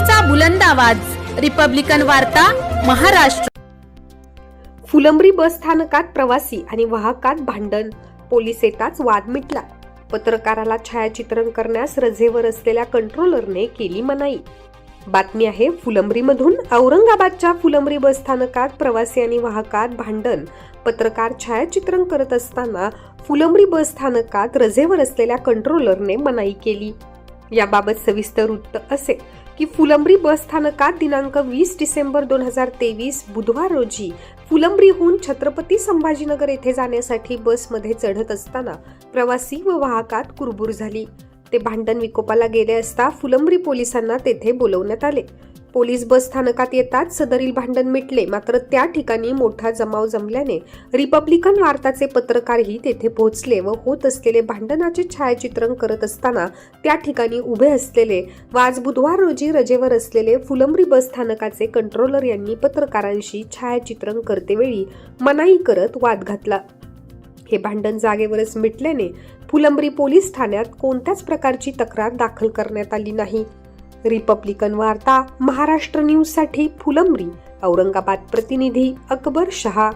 लोकशाहीचा बुलंद आवाज. रिपब्लिकन वार्ता महाराष्ट्र. फुलंब्री बस स्थानकात प्रवासी आणि वाहकात भांडण. पोलीस येताच वाद मिटला. पत्रकाराला छायाचित्रण करण्यास रजेवर असलेल्या कंट्रोलरने केली मनाई. बातमी आहे फुलंब्रीमधून. औरंगाबादच्या फुलंब्री बस स्थानकात प्रवासी आणि वाहकात भांडण. पत्रकार छायाचित्रण करत असताना फुलंब्री बस स्थानकात रजेवर असलेल्या कंट्रोलरने मनाई केली. याबाबत सविस्तर वृत्त असे की फुलंब्री बस स्थानकात दिनांक वीस डिसेंबर दोन हजार तेवीस बुधवार रोजी फुलंब्रीहून छत्रपती संभाजीनगर येथे जाण्यासाठी बसमध्ये चढत असताना प्रवासी व वाहकात कुरबुर झाली. ते भांडण विकोपाला गेले असता फुलंब्री पोलिसांना तेथे बोलवण्यात आले. पोलीस बस स्थानकात येताच सदरील भांडण मिटले मात्र त्या ठिकाणी मोठा जमाव जमल्याने रिपब्लिकन वार्ताचे पत्रकारही तेथे पोहोचले व होत असलेले भांडणाचे छायाचित्रण करत असताना त्या ठिकाणी उभे असलेले व आज बुधवार रोजी रजेवर असलेले फुलंब्री बस स्थानकाचे कंट्रोलर यांनी पत्रकारांशी छायाचित्रण करतेवेळी मनाई करत वाद घातला. हे भांडण जागेवरच मिटल्याने फुलंब्री पोलीस ठाण्यात कोणत्याच प्रकारची तक्रार दाखल करण्यात आली नाही. रिपब्लिकन वार्ता महाराष्ट्र न्यूजसाठी फुलंब्री औरंगाबाद प्रतिनिधी अकबर शहा.